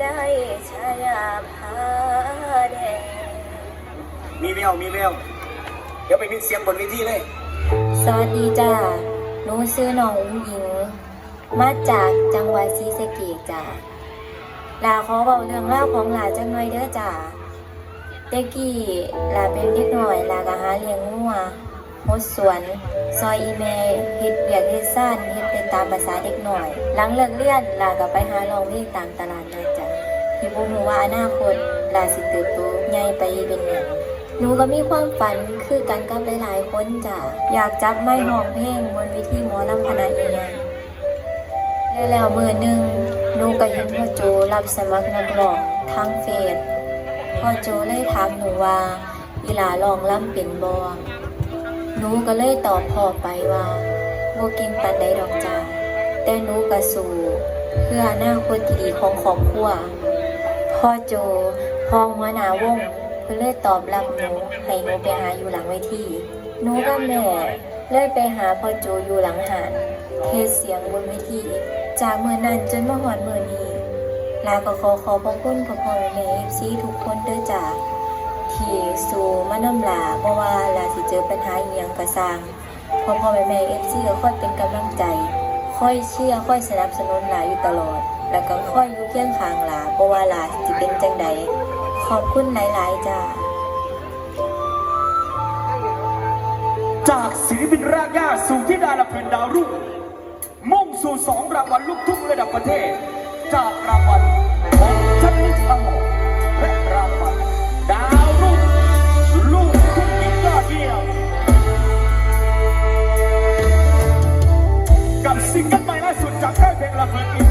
ได้ชายาพาแดงมีแววมีแววเดี๋ยวไปมิกเสียงบนเวทีเลย สวัสดีจ้าหนูชื่อน้องอุ้งอิงมาจากจังหวัดศรีสะเกษจ้าลาขอบอกเรื่องเล่าวของหลาจังหน่อยเด้อจ้าเด็กกี้ลาเป็นเด็กหน่อยลากะหาเลี้ยงงัวหดสวน ซอยอีเมเฮ็ดเบียกเฮ็ดซ่านเฮ็ดเป็นตามภาษาเด็กหน่อย หลังเลิกเรียนลาก็ไปหาลองเพลงตามตลาดนัดจ้ะ ที่บ่รู้ว่าอนาคตลาสิเติบโตใหญ่ไปเป็นหยังหนูก็มีความฝันคือกันกับหลายๆคนจ้ะอยากจับไม้ห้องเพลงบนวิธีหมอลำคณะใหญ่ๆแล้วแล้วมือหนึ่งหนูก็เห็นพ่อโจรับสมัครนักร้องทางเฟซพ่อโจเลยถามหนูว่าอีหลาลองล่ำเป็นบ่หนูก็เลยตอบพ่อไปว่าโบเก่งปานใดดอกจ้าแต่หนูก็สู้เพื่ออนาคตที่ดีของครอบครัว พ่อโจพ่อหัวหน้าวงเพิ่นเลยตอบรับหนูให้หนูไปหาอยู่หลังเวทีหนูกับแม่เลยไปหาพ่อโจอยู่หลังหานเทศเสียงบนเวทีจากเมื่อนั้นจนมาหอดเมื่อนี้ลาก็ขอขอบพระคุณพ่อพ่อแม่แม่เอฟซีทุกคนเด้อจ้าที่สู่มานำลาเพราะว่าลาสิเจอปัญหาอีหยังก็สร้างพ่อพ่อแม่แม่เอฟซีก็คอยเป็นกำลังใจ ค่อยเชื่อค่อยสนับสนุนหลาอยู่ตลอด แล้วก็ค่อยอยู่เคียงข้างหลาเพราะว่าหลาสิเป็นจังใดขอบคุณหลาย ๆ จ้า จากศิลปินรากหญ้าสู่ที่ดาราเพลินดาวรุ่ง มุ่งสู่สองรางวัลลูกทุ่งระดับประเทศ จากรางวัลของชันนิสมองและรางวัลดาวรุ่งลูกทุ่งหญิงยอดเยี่ยมกับซิงเกิลใหม่ล่าสุดจากค่ายเพลงละเพลินอิน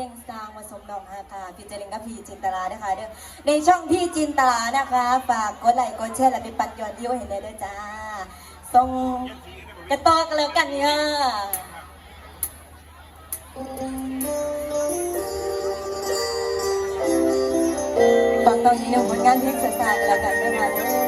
งานเพลงสร้างมาสมดองฮาค่ะพี่เจริญกับพี่จินตลานะคะเด้อในช่องพี่จินตลานะคะ ฝากกดไลค์กดแชร์และไปปัดยอดวิวเห็นเลยด้วยจ้าส่งกระตอกันแล้วกันเนี่ยฟังตอนนี้ผลงานเพลงสดๆกันแล้วกันนะคะ